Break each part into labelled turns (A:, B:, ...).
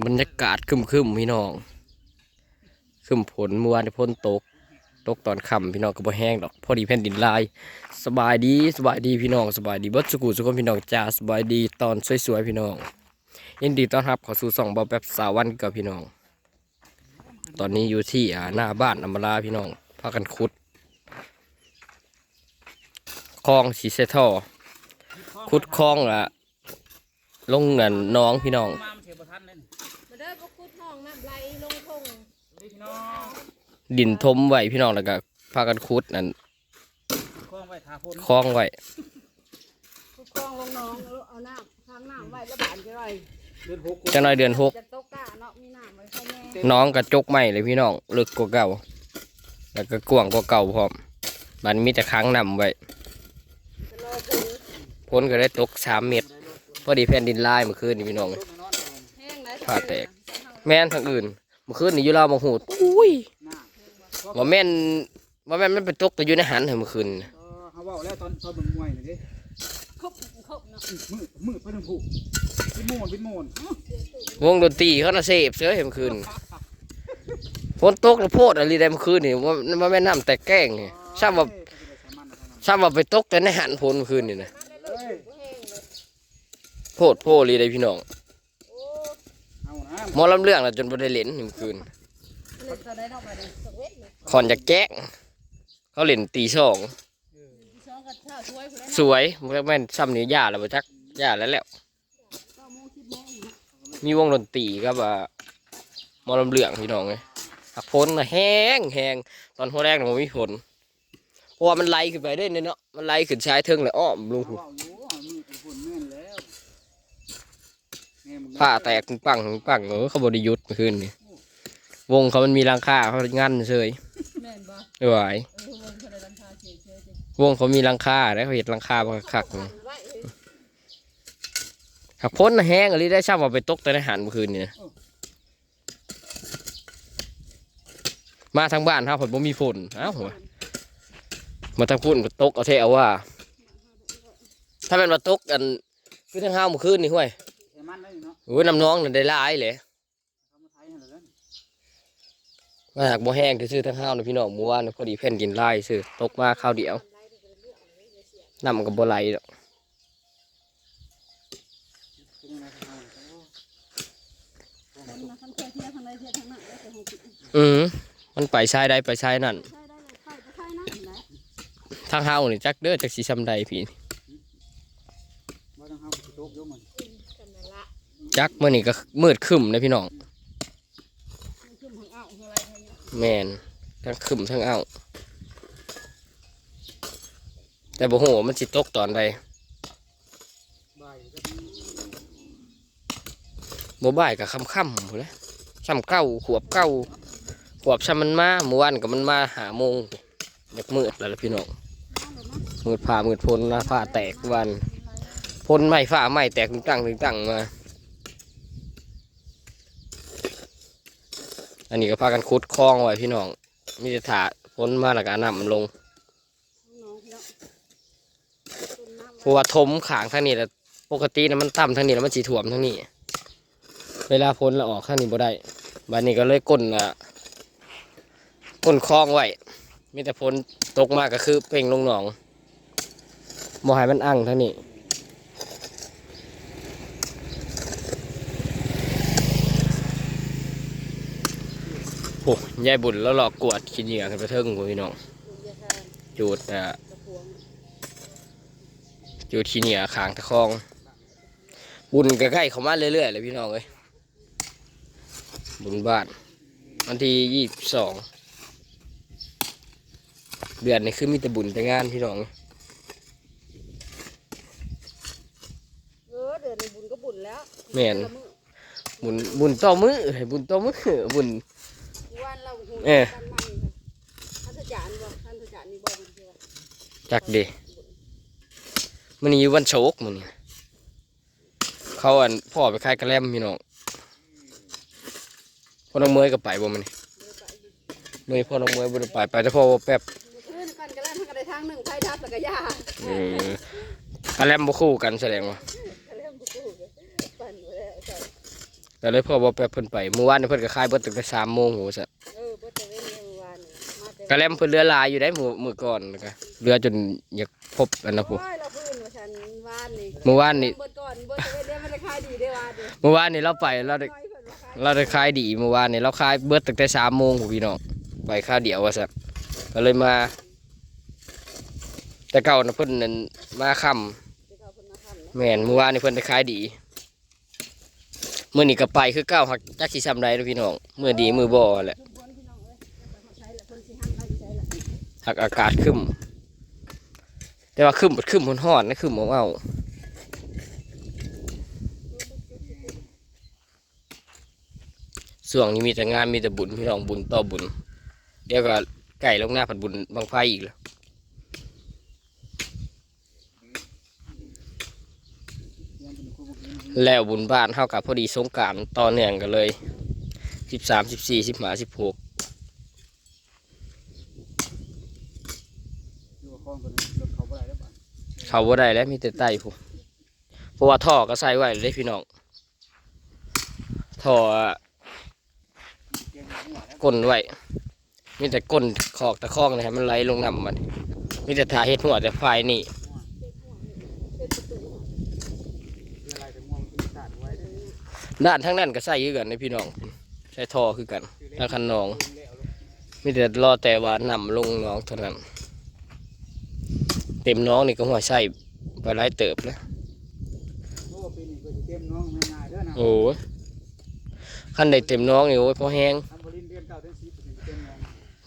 A: บรรยากาศครึมพี่น้อง คึมฝนเมื่อวานนี่ฝนตก ตกตอนค่ำพี่น้องก็บ่แห้งดอกพอดีแผ่นดินลาย สบายดีสบายดีพี่น้องสบายดีบิดสุกุสุกคนพี่น้องจ้าสบายดีตอนสวยๆพี่น้องยินดีต้อนรับเข้าสู่สองบาแบบสาววันกับพี่น้อง ตอนนี้อยู่ที่หน้าบ้านอมาลาพี่น้องพากันขุดคลองสีเซทอขุดคลองละลงเงินน้องพี่น้องำ
B: ไหลลงทง
C: นี่พี่น้อง
A: ดินทมไว้พี่น้องแล้วก็พากันขุดนั่น
C: คล้องไว้ทาพ่น
A: คลองไว้
B: คุดคลองลงหน้องแล้วเอาน้ำข้างน้ำไว้แล้วบานจะไร
C: เดือนหก
A: จังน้อยเดือนหก
B: จะตกกะเนาะมีน้ำไว้ให้แน่
A: น้องกระจกใหม่เลยพี่น้องลึกกว่าเก่า แล้วก็กว้างกว่าเก่าพร้อมมันมีแต่ค้างนำไว้
B: จะรอถึง
A: พ้นก็ได้ตกสามเมตรพอดีแผ่นดินลายเมื่อคืนนี่พี่น้อง
C: ต้นนอนก่อน
B: แห้งไหน
A: ผ้าแตก แม่นทางอื่นเมื่อคืนนี่อยู่ลาวบางหูดอุ้ย
C: หน้า
A: ว่าแม่นว่าแม่นมันไปตกแต่อยู่ในหันเหรอเมื่อคืนน่ะ
C: เออเขาบอกแล้วตอนตอนเบิ่งมวยน่ะดิ
B: ครบครบเนาะ
C: มืดมืดไปทั้งผู้เป็นโมนเป็นโมน
A: วงดนตรีเขาน่ะเสพเสือเมื่อคืนฝนตกแล้วโพดอะไรได้เมื่อคืนนี่ว่าว่าแม่นน้ำแต่แกล้งนี่ซ้ำว่า
C: เอ้ยเขาจะได้สามันนะท่าน
A: ซ้ำว่าไปตกแต่ในหันพนเมื่อคืนนี่นะ
B: มาได้เลยบ่แห้งเลย
A: โพดโพลีได้พี่น้อง
B: โอ้
C: เอานะ
A: หมอลำเรื่องแล้วจนบ่ได้เล่นนี่เมื่อคืน
B: เล็กจะได้นอกไปเลยสกเวทเลย
A: คอนจะแจ้งเขาเล่นตีสอง
B: ที่สองก็ถ้าช่วยคนนั้น
A: สวยแม่นซ้ำนี่ย่าแล้วบ่จักย่าแล้วแล้ว
B: เก้าโมงสิบโมงนะ
A: มีวงดนตรีกับอ่าหมอลำเรื่องพี่น้องเลยหักพ้นน่ะแห้งแห้งตอนหัวแรกน่ะมันมีผลเพราะว่ามันไล่ขึ้นไปได้เนาะมันไล่ขึ้นชายเทิงเลยอ้อมลง
C: เขา
A: หู
C: บอกอยู่ว่ามืดเป็นฝุ่นแม่นแล้วแม่มึง
A: ผ้าแตกปังปังเออเขาบไดิยุทธ์เมื่อคืนนี่วงเขามันมีรังคาเขางันเฉย
B: แม่นบ่
A: ไม่ไหว
B: เออวงคนละลังคาเฉยๆจ้ะ
A: วงเขามีรังคาได้เขาเห็ดรังคาบักคักๆนี่
B: ไว้เออ
A: หักพ้นน่ะแห้งอะไรได้ช่ำว่าไปตกแต่ในหันเมื่อคืนนี่นะมาทางบ้านครับผมบ่มีฝนเอ้าหัวมาทางพุ่นก็ตกเอาเทเอาว่า ถ้าเป็นว่าตกกันคือทางห้าวเมื่อคืนนี่ห้วย
C: แค่ มันได้อยู่เนาะ
A: โอ้ยน้ำน้องนั่นได้หลายเลย
C: เขามาไทยให้เราเล่น
A: มาหากบ่แห้งที่ซื้อทางห้าวนะพี่น้องเมื่อวานนี่พอดีแผ่นดินลายซื้อตกมาข้าวเดียวน้ำมันก็บ่ไหลดอก
C: เป็นยังไงทางเขาโอ้
B: คนนะคันเคยเที่ยวทางใดเที่ยวทางนั้นแล้วแต่ของกิน
A: อือมันไปชายใดไปชายนั่น
B: ใช่ได้เลยใช่จะใช่นะเห็นไหม
A: ทางห้าวนี่จักเด้อจักสีซำใดพี่
C: บ่ต้องเฮาสิโตกอยกมัน
B: กันนั่นละ
A: จักเมื่อนี่ก็มืดครึ้มนะพี่น้อง
B: มันขึ้นของเอาของอะไรให้เนี่ย
A: แมนทั้งครึ้มทั้งอ้าวแต่บ่ฮู้ว่ามันสิตกตอนใด
C: บ่ายก็
A: บ่บ่ายก็ค่ำๆพุ่นแหละซ้ำเก้าขวบเก้าขวบซ้ำมันมาเมื่อวานก็มันมาหาโมงอยากมืดแล้วล่ะพี่น้องมืดผ้ามืดพลนะผ้าแตกวันพลไม้ฟ้าไม้แตกตึงตั้งตึงตั้งมา อันนี้ก็พากันขุดคลองไว้พี่น้องมีแต่ถาพ้นมาแล้วก็เอาน้ำมันลง
B: น้องพี่น้อง
A: เพราะว่าทมขางทางนี้แหละปกตินะมันต่ำทางนี้แล้วมันสีถ่วมทางนี้ เวลาพ้นแล้วออกข้างนี้บ่ได้บัดนี้ก็เลยก้นอะก้นคลองไว้มีแต่พ้นตกมากก็คือเป่งลงหนองบ่ให้มันอั้งทางนี้ โอ้ยายบุญแล้วหลอกกวดขี้เหนียวกันไปเทิงกูพี่น้อง
B: ดูยาทาน
A: จูดอะ
B: กระพวง
A: จูดขี้เหนียวขางตะคอง บุญก็ใกล้เข้ามาเรื่อยๆเลยพี่น้องเอ้ยบุญบ้านวันที่ยี่สิบสองเดือนนี้คือมีแต่บุญแต่งานพี่น้อง
B: เออเดือนนี้บุญก็บุญแล้ว
A: แม่น
B: ละมื้อ
A: บุญบุญต่อมือให้บุญต่อมือบุญ
B: วัน เราหู
A: เอ๊ะ
B: กันมันท่านทจารย์บ่ท่านทจารย์นี่บ่บุญเชื่อ
A: จักเดมันนี้วันโชกมันนี่เขาอันพ่อไปขายกระแลมพี่น้องพ่อน้องเมยก็ไปบ่มันนี่เมยพ่อน้องเมยบ่ได้ไปไปแต่พ่อว่าแป๊บ
B: ขึ้นกันก็แล้วมันก็ได้ทางหนึ่งไผทับแล้วก็ย่า
A: เออกระแลมบ่คู่กันแสดงว่า
B: ก็เริ่มบุกบุกปั่นไปแล้วจ้ะ
A: แต่เลยพ่อบอกไปเพิ่นไปเมื่อวานนี่เพิ่นก็ขายเบิดตั้งแต่สามโมงโหสัตว์
B: เก
A: ระแลมเพิ่นเรือหลายอยู่ได้มือมือก่อนนะกะเรือจนอยากพบอันนะพู
B: โอ้ยเราพื้นว่าฉันวานนี่
A: เมื่อวานนี่
B: เบิดก่อนเบิดแต่เว้นได้มันได้ขายดีได้วานนี่
A: เมื่อวานนี่เราไปเราได้
B: น้อยเพิ่นว่าขาย
A: เราได้ขายดีเมื่อวานนี่เราขายเบิดตั้งแต่สามโมงพู้พี่น้องไปค่าวเดียวว่าสัตว์ก็เลยมา แต่เก่านะเพิ่นนั่นมาค่ำ
B: ไปเอาเพิ่นมาทำนะ
A: แม่นเมื่อวานนี่เพิ่นได้ขายดีมื้อนี้ก็ไปคือเก้าหักจักสิซ้ำใดเนาะพี่น้องมื้อดีมื้อบ่แหละ
B: หั
A: กอากาศขึ้นแต่ว่าขึ้นบดขึ้นมันฮ้อนนะขึ้นบ่เอาส่วงนี้มีแต่งานมีแต่บุญพี่น้องบุญต่อบุญ เดี๋ยวก็ไก่ลงหน้าผัดบุญบางไฟอีกแล้วแล้วบุญบ้านเท่ากับพอดีสงการต่อเนื่องกันเลยสิบสามสิบสี่สิบห้าสิบหก
C: อยู่กับ คองกันรถเขาบ่ได้แล้วบ้าน
A: เขาบ่ได้แล้วมีแต่ไต่ผมเพราะว่าท่อก็ใส่ไว้เลยพี่น้องท่อ
C: กล่
A: นไว้มีแต่ก้นขอกตะคอกนะฮะมันไหลลงน้ำมัน มีแต่ทาเฮ็ดหัวแต่ไฟนี่
B: เป็นประตู
C: เรือลายแต่ม่วงที่ตัดไว้ได้
A: ด้านทั้งนั้นก็ใส่คือกันนะพี่น้อง ใส่ท่อคือกันแล้วคันนอง มีแต่รอแต่ว่านำลงน้องเท่านั้น เต็มหน้องนี่ก็หัวใส่ไปไล่เติบแล้ว
C: โอ้ปีนี้ก็จะเต็มน้องง่ายๆเด้อนะ
A: โอ้ยขั้นใดเต็มหน้องนี่โอ้ยพอแห้ง
C: ทำบรินเดือนเก้าเดือนสิบเต็มน้อง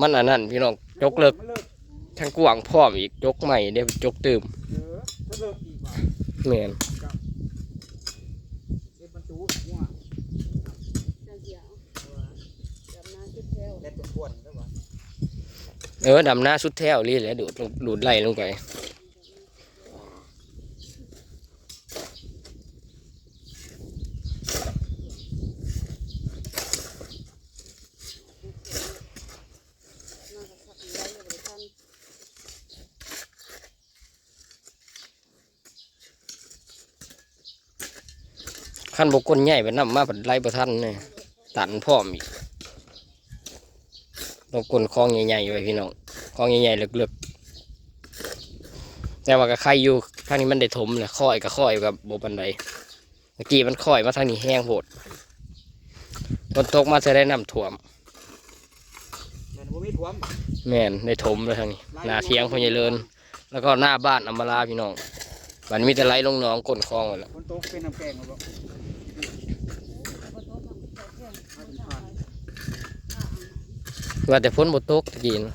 A: มันอันนั้นพี่น้องจกเลิก
C: มันเลิก
A: ทั้งกวางพร้อมอีกจกใหม่เดี๋ยวจกตื่ม
C: เออถ้าเลิกอีกว่า
A: แม่น
C: เอ็ดบรรจุหัว
B: จังเสียวจำนาคิดแถว
C: เล็ดตัวขวดได้ป่ะ
A: เออดำหน้าสุดแถวนี่แหละดูดลงดูดไหลลงไป
B: น่าจะขับไว้บริการ
A: ขั้นบกก้นใหญ่ไปนำมาผัดไล่ประทันเนี่ยตันพร้อมอีกต้องก้นคลองใหญ่ๆไว้พี่น้องคลองใหญ่ๆลึกๆแต่ว่าก็ใครอยู่ทางนี้มันได้ถมเลยค่อยก็ค่อยกับโบปันไดเมื่อกี้มันค่อยมาทางนี้แห้งโหดฝนตกมาจะได้น้ำท่วม
C: แม่นบ่มีถ่วม
A: แม่นได้ถมเลยทางนี้หน้าเทียงพญเลินแล้วก็หน้าบ้านอัมบาลาพี่น้องบัดนมีแต่ไหลลงหนองก้นคลองหมดแล้ว
C: คนโตเป็นน้ำแกงบ่
B: บ่โตทำแค่แค่คนทำ
A: ว่าแต่พ้นบตกตะกี้นะ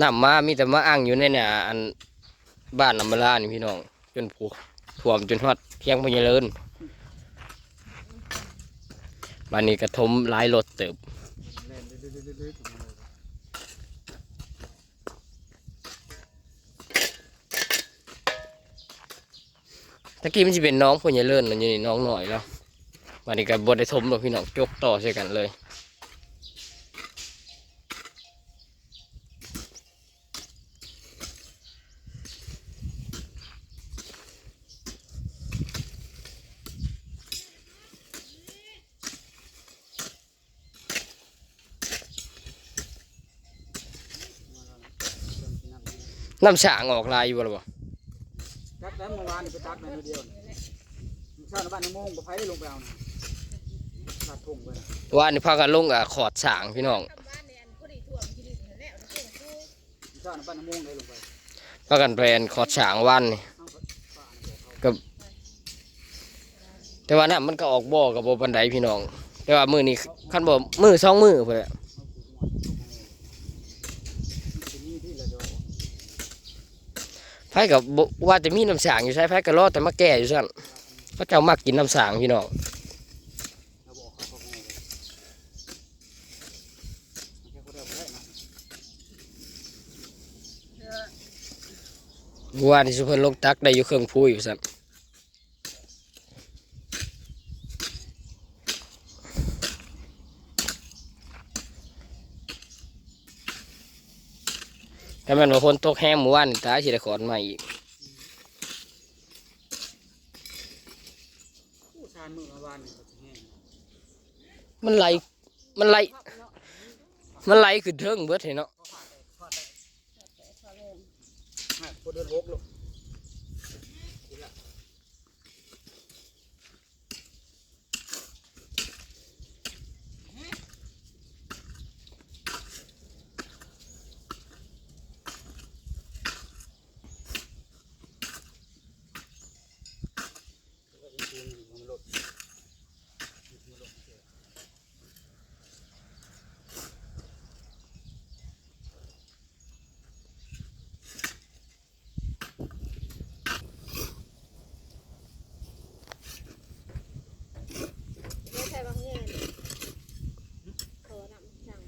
A: น้ำมามีแต่มาอ่างอยู่ในเนี่ยอันบ้านอัมบาลานี่พี่น้อง จนผูกท่วมจนฮอดเทียงพญเลินบ้านนี้กระทมหลายรถเติบตะกี้มันจะเป็นน้องพญเลินนั่นอยู่นี่น้องหน่อยแล้วบ้านนี้ก็บดได้ทมหรอกพี่น้องจกต่อใส่กันเลย น้ำฉางออกลายอยู่บ่ล่ะบ่
C: ตักแต่เมื่อวานนี่ไปตักในเดียวนี่ชาวบ้านน้ำมงบ่ไผได้ลงไปเอานะตัดทุ่งไปนะ
A: ว่านี่พากันลงอะขอดฉางพี่น้อง
B: บ้านเนี่ยอันพอดีถ่วมกินแล้วแล้วเพิ่นคือ
C: ชาวบ้านน้ำมงได้ลงไป
A: พากันแปลนขอดฉางวันนี่
C: เอาไปป่าน่ะเดี๋ยวเขา
A: แต่ว่าน้ำมันก็ออกบ่อกับบ่ปันไดพี่น้อง แต่ว่ามือนี้คันบ่มือสองมือพุ่นแหละ
C: เอาปลูกหัวปลูกหัวมันสิมีที่ละเดียว
A: ไผกับว่าจะมีน้ำสางอยู่ใช่ไผก็รอแต่มาแก่อยู่สั่นพระเจ้ามักกินน้ำสางพี่น้อง
C: เราบอกเขาเขาคงเลยแค่คนเดียวบ่ได้นะ
A: ว่าที่สุเพิ่นลงตักได้อยู่เครื่องพูอยู่สั่น ถ้ามันว่าคนตกแห้งหมู่บ้านนี่ตายสิได้ขอนใหม่อีก
C: ผู้ใส่านมือเมื่อวานนี่ก็สิแห้ง
A: มันไหลมันไหลมันไหลขึ้นเทิงเบิดเห็นเนาะ
C: ฮะพอเดือนหกลูก
B: ไม่ใช่บางเนี่ยโทรนำสั่ง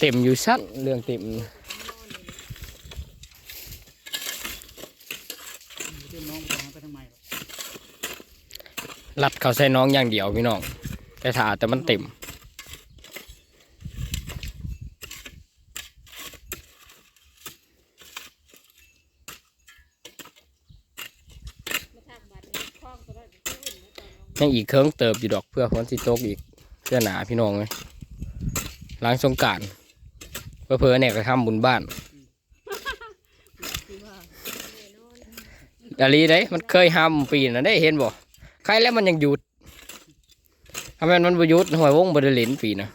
A: เต็มอยู่สั้นเรื่องเต็ม
C: รั
A: ดเขาใส่น้องอย่างเดียวพี่น้องแต่ถาแต่มันเต็ม
B: มาทางบัตรคล้องก็ได้ที่อื่นนะตอนน้อง
A: ยังอีกเครื่องเติบอยู่ดอกเพื่อฝนสิตกอีกเพื่อหนาพี่น้องเลยล้างสงการ เพื่อเพื่อเนี่ยก็ทำบุญบ้าน
B: คือว่าแน่นอน
A: อาลีได้มันเคยห้ามปีนะได้เห็นบ่ใครแล้วมันยังหยุดทำไมมันประยุทธ์หวยวงบไดิเลนปีนะ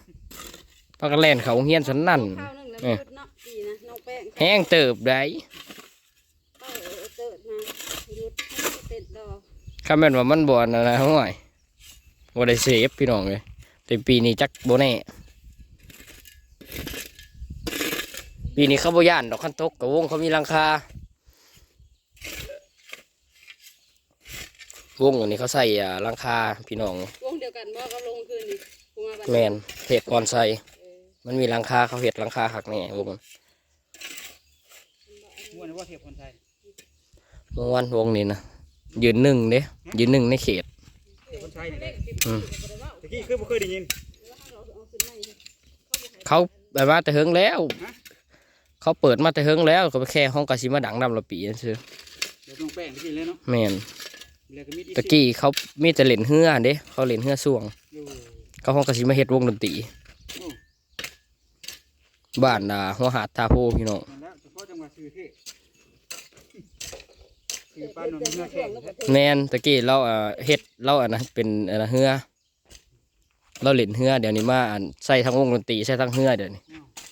A: พักกันแล่นเขาเฮียนสันนั่น
B: ข้าวนึงแล้วยุดเนาะปีนะน้องแป้ง
A: แห้งเติบได้
B: เออเติร์ดมายุดเต็ดดอก
A: คำแม่นว่ามันบ่อนนะนะห่วยบ่ได้เซฟพี่น้องเลยแต่ปีนี้จักบ่แน่ ปีนี้เขาบ่ย่านดอกคันตกกับวงเขามีหลังคาวงอันนี้เขาใส่อ่าหลังคาพี่น้อง
B: วงเดียวกันบ่ก็ลงคืนนี่กูมาบัด
A: แมนเห็ดก่อนใส่
B: เออ
A: มันมีหลังคาเขาเห็ดหลังคาหักแน่วง
C: ม่วนว่าเทียบคนไทย
A: เมื่อวันวงนี้นะยืนหนึ่งเด้ยืนหนึ่งในเขต
C: คนไทยนี่แหละ
A: อืม
C: ตะกี้คือบ่เคยได้ยิน
A: เขาแบบว่าแต่เฮิงแล้ว เขาเปิดมาแต่เฮิงแล้วก็ไปแค่ห้องกาซิมาดังดำละปีนั่นคือ
C: เดี๋ยวต้องแป้งตะกี้เลยเนาะ
A: แมน
C: แล้วก็มีดอี
A: ตะกี้เขามีแต่เล่นเฮือเด้เขาเล่นเฮือส่วง
C: อยู่
A: เขาห้องกาซิมาเฮ็ดวงดนตรี
C: โอ้
A: บ้านอ่าหัวหาดทาโพพี่น้อง
C: นั่นแหละเฉพาะจังหวัดชื่อเท่คือป้านนท์เนื้อแข็งแท้
A: แมนตะกี้เราอ่าเฮ็ดเราอะนะเป็นอันนะเฮือเราเล่นเฮือเดี๋ยวนี้มาอันใส่ทั้งวงดนตรีใส่ทั้งเฮือเดี๋ยวนี้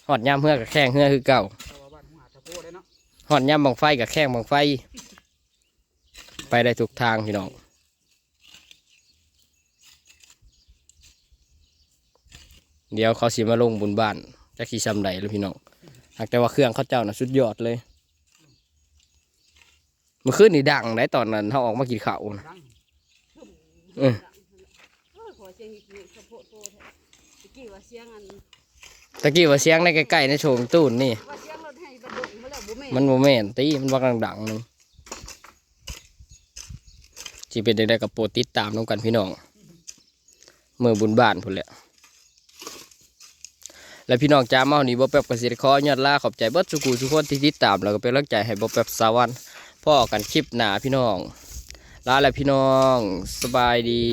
A: หอดยามเฮือกับแข้งเฮือคือเก่า
C: แต่ว่าบ้านหัวหาดตะโพได้เนาะ
A: หอนย่ำบังไฟกับแข้งบังไฟ ไปได้ทุกทางพี่น้องเดี๋ยวเขาสิมาลงบุญบ้านจะขี่ซำใดเลยพี่น้องหากแต่ว่าเครื่องเขาเจ้าน่ะสุดยอดเลยเมื่อคืนนี่ดังได้ตอนนั้นเขาออกมากินข้าวนะ
C: ดัง
A: เออ
B: ตแท้ตะกี้ว่าเสียงอัน
A: ตะกี้ว่าเสียงในใกล้ๆในโฉงตูนนี่
B: ว่าเสียงรถให้บรรดุมาแล้วบ่แม่น
A: มันโมเมนตีมันวักดังๆหนึงจีเป็นได้กับโปรดติดตามน้องกันพี่น้องเมื่อบุญบ้านพุ่นแหละและพี่น้องจ้าเมานี่บ่แป๊บกสิขอยอดลาขอบใจเบิดสุกูทุกคนที่ติดตามแล้วก็เป็นกำลังใจให้บ่แป๊บสาวันพ่อกันคลิปหน้าพี่น้องลาแล้วพี่น้องสบายดี